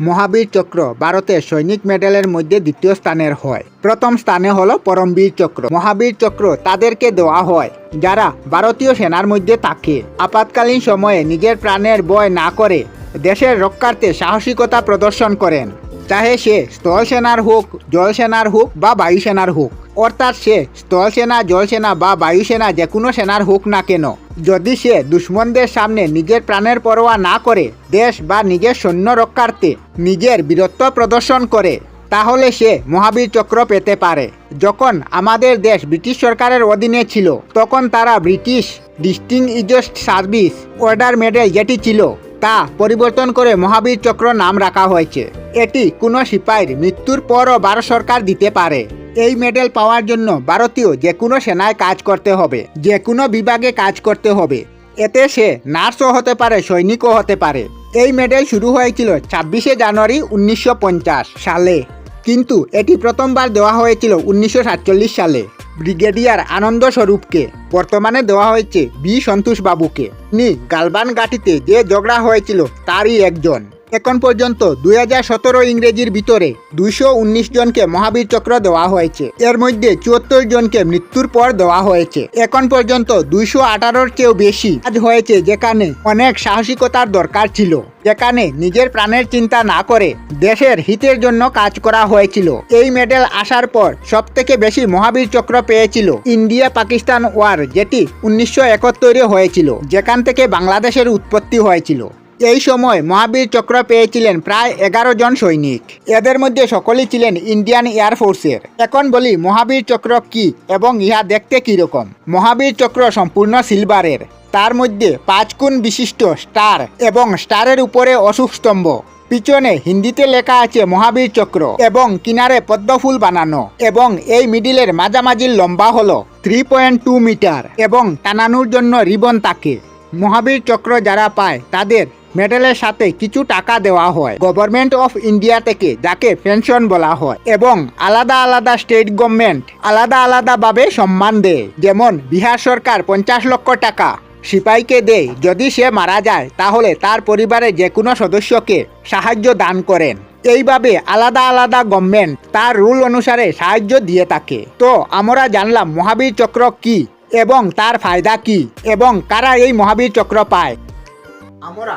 মহাবীর চক্র ভারতের সৈনিক মেডেলের মধ্যে দ্বিতীয় স্থানের হয়। প্রথম স্থানে হলো পরমবীর চক্র। মহাবীর চক্র তাদেরকে দেওয়া হয় যারা ভারতীয় সেনার মধ্যে থাকে। আপাতকালীন সময়ে নিজের প্রাণের বয় না করে দেশের রক্ষার্থে সাহসিকতা প্রদর্শন করেন। চাহে সে স্থল সেনার হোক, জল সেনার হোক বা বায়ুসেনার হোক। অর্থাৎ সে স্থল সেনা জলসেনা বা বায়ুসেনা যে কোনো সেনার হোক না কেন। যদি সে দুশ্মনদের সামনে নিজের প্রাণের পরোয়া না করে, দেশ বা নিজের সৈন্য রক্ষার্থে নিজের বীরত্ব প্রদর্শন করে, তাহলে সে মহাবীর চক্র পেতে পারে। যখন আমাদের দেশ ব্রিটিশ সরকারের অধীনে ছিল, তখন তারা British distinguished service order medal যেটি ছিল, তা পরিবর্তন করে মহাবীর চক্র নাম রাখা হয়েছে। এটি কোনো সিপাহীর মৃত্যুর পরও ভারত সরকার দিতে পারে। এই মেডেল পাওয়ার জন্য ভারতীয় যে কোনো সেনায় কাজ করতে হবে যে কোনো বিভাগে কাজ করতে হবে। এতে সে নার্সও হতে পারে, সৈনিকও হতে পারে। এই মেডেল শুরু হয়েছিল ছাব্বিশে জানুয়ারি উনিশশো পঞ্চাশ সালে। কিন্তু এটি প্রথমবার দেওয়া হয়েছিল উনিশশো সাতচল্লিশ সালে। ব্রিগেডিয়ার আনন্দ স্বরূপকে বর্তমানে দেওয়া হয়েছে বি সন্তোষ বাবুকে নি গালবান ঘাটিতে যে ঝগড়া হয়েছিল, তারই একজন। এখন পর্যন্ত দুই হাজার সতেরো ইংরেজির ভিতরে দুইশো উনিশ জনকে মহাবীর চক্র দেওয়া হয়েছে। এর মধ্যে চুয়াত্তর জনকে মৃত্যুর পর দেওয়া হয়েছে। এখন পর্যন্ত দুইশো আঠারোর চেয়েও বেশি কাজ হয়েছে যেখানে অনেক সাহসিকতার দরকার ছিল। যেখানে নিজের প্রাণের চিন্তা না করে দেশের হিতের জন্য কাজ করা হয়েছিল। এই মেডেল আসার পর সব থেকে বেশি মহাবীর চক্র পেয়েছিল ইন্ডিয়া পাকিস্তান ওয়ার, যেটি উনিশশো একাত্তরে হয়েছিল, যেখান থেকে বাংলাদেশের উৎপত্তি হয়েছিল। এই সময় মহাবীর চক্র পেয়েছিলেন প্রায় এগারো জন সৈনিক। এদের মধ্যে সকলেই ছিলেন ইন্ডিয়ান এয়ারফোর্সের এখন বলি, মহাবীর চক্র কি এবং ইহা দেখতে কীরকম মহাবীর চক্র সম্পূর্ণ সিলভারের। তার মধ্যে পাঁচ কোণ বিশিষ্ট স্টার এবং স্টারের উপরে অশোক স্তম্ভ। পিছনে হিন্দিতে লেখা আছে মহাবীর চক্র এবং কিনারে পদ্মফুল বানানো এবং এই মিডিলের মাঝামাঝির লম্বা হলো থ্রি পয়েন্ট টু মিটার এবং টানানোর জন্য রিবন তাকে। মহাবীর চক্র যারা পায় তাদের মেডেলের সাথে কিছু টাকা দেওয়া হয়। গভর্নমেন্ট অফ ইন্ডিয়া থেকে যাকে পেনশন বলা হয় এবং আলাদা আলাদা স্টেট গভর্নমেন্ট আলাদা আলাদাভাবে সম্মান দেয়। যেমন বিহার সরকার পঞ্চাশ লক্ষ টাকা সিপাহীকে দেয়। যদি সে মারা যায়, তাহলে তার পরিবারের যে কোনো সদস্যকে সাহায্য দান করেন। এইভাবে আলাদা আলাদা গভর্নমেন্ট তার রুল অনুসারে সাহায্য দিয়ে থাকে। তো আমরা জানলাম মহাবীর চক্র কি এবং তার ফায়দা কি এবং কারা এই মহাবীর চক্র পায়। আমরা